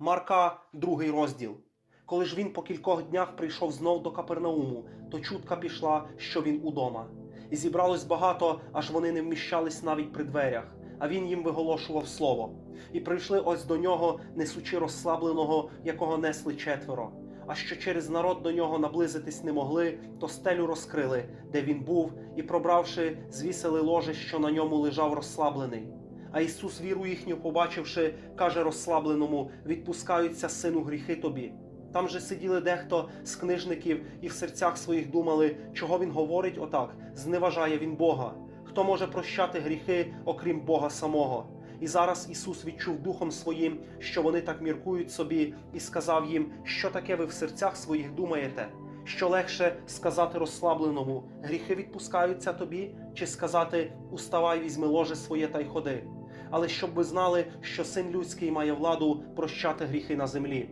Марка, другий розділ. Коли ж він по кількох днях прийшов знов до Капернауму, то чутка пішла, що він удома. І зібралось багато, аж вони не вміщались навіть при дверях, а він їм виголошував слово. І прийшли ось до нього, несучи розслабленого, якого несли четверо. А що через народ до нього наблизитись не могли, то стелю розкрили, де він був, і, пробравши, звісили ложе, що на ньому лежав розслаблений. А Ісус, віру їхню побачивши, каже розслабленому: відпускаються сину гріхи тобі. Там же сиділи дехто з книжників і в серцях своїх думали, чого він говорить отак, зневажає він Бога. Хто може прощати гріхи, окрім Бога самого? І зараз Ісус відчув духом своїм, що вони так міркують собі, і сказав їм, що таке ви в серцях своїх думаєте. Що легше сказати розслабленому, гріхи відпускаються тобі, чи сказати Уставай, візьми ложе своє та й ходи. Але щоб ви знали, що син людський має владу прощати гріхи на землі.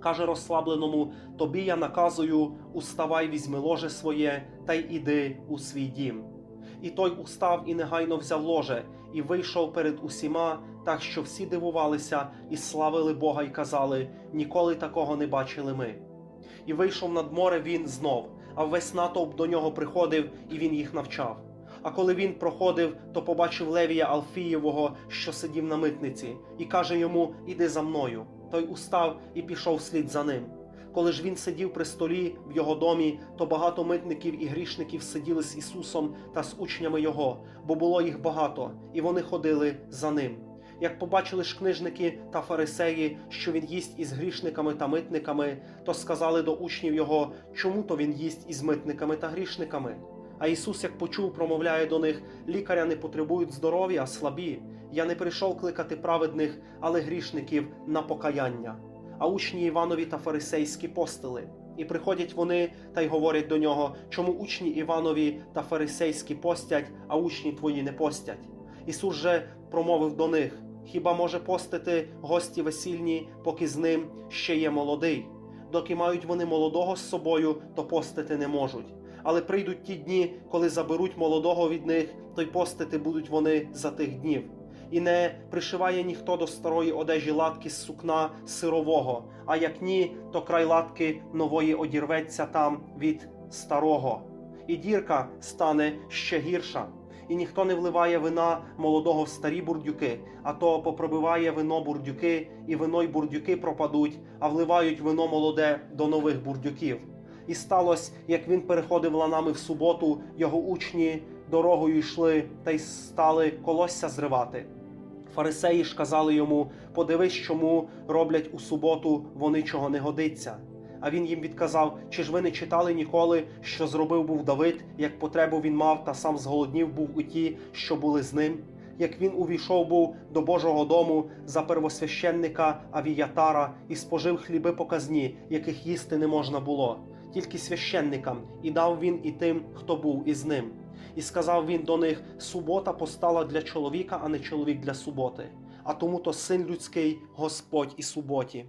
Каже розслабленому: Тобі я наказую, уставай, візьми ложе своє та й іди у свій дім. І той устав і негайно взяв ложе, і вийшов перед усіма, так що всі дивувалися і славили Бога, і казали: ніколи такого не бачили ми. І вийшов над море він знов, а весь натовп до нього приходив, і він їх навчав. А коли він проходив, то побачив Левія Алфієвого, що сидів на митниці, і каже йому: Іди за мною. Той устав і пішов слід за ним. Коли ж він сидів при столі в його домі, то багато митників і грішників сиділи з Ісусом та з учнями Його, бо було їх багато, і вони ходили за ним. Як побачили ж книжники та фарисеї, що він їсть із грішниками та митниками, то сказали до учнів його, чому то він їсть із митниками та грішниками. А Ісус, як почув, промовляє до них: лікаря не потребують здоров'я, а слабі. Я не прийшов кликати праведних, але грішників на покаяння. А учні Іванові та фарисейські постили. І приходять вони та й говорять до нього, чому учні Іванові та фарисейські постять, а учні твої не постять. Ісус же промовив до них: Хіба може постити гості весільні, поки з ним ще є молодий? Доки мають вони молодого з собою, то постити не можуть. Але прийдуть ті дні, коли заберуть молодого від них, то й постити будуть вони за тих днів. І не пришиває ніхто до старої одежі латки з сукна сирового, а як ні, то край латки нової одірветься там від старого, і дірка стане ще гірша. І ніхто не вливає вина молодого в старі бурдюки, а то попробиває вино бурдюки, і вино й бурдюки пропадуть, а вливають вино молоде до нових бурдюків. І сталося, як він переходив ланами в суботу, його учні дорогою йшли та й стали колосся зривати. Фарисеї ж казали йому: подивись, чому роблять у суботу вони чого не годиться. А він їм відказав: Чи ж ви не читали ніколи, що зробив був Давид, як потребу він мав, та сам зголоднів був у ті, що були з ним? Як він увійшов був до Божого дому за первосвященника Авіятара і спожив хліби показні, яких їсти не можна було, тільки священникам, і дав він і тим, хто був із ним. І сказав він до них: субота постала для чоловіка, а не чоловік для суботи. А тому то син людський Господь і суботі.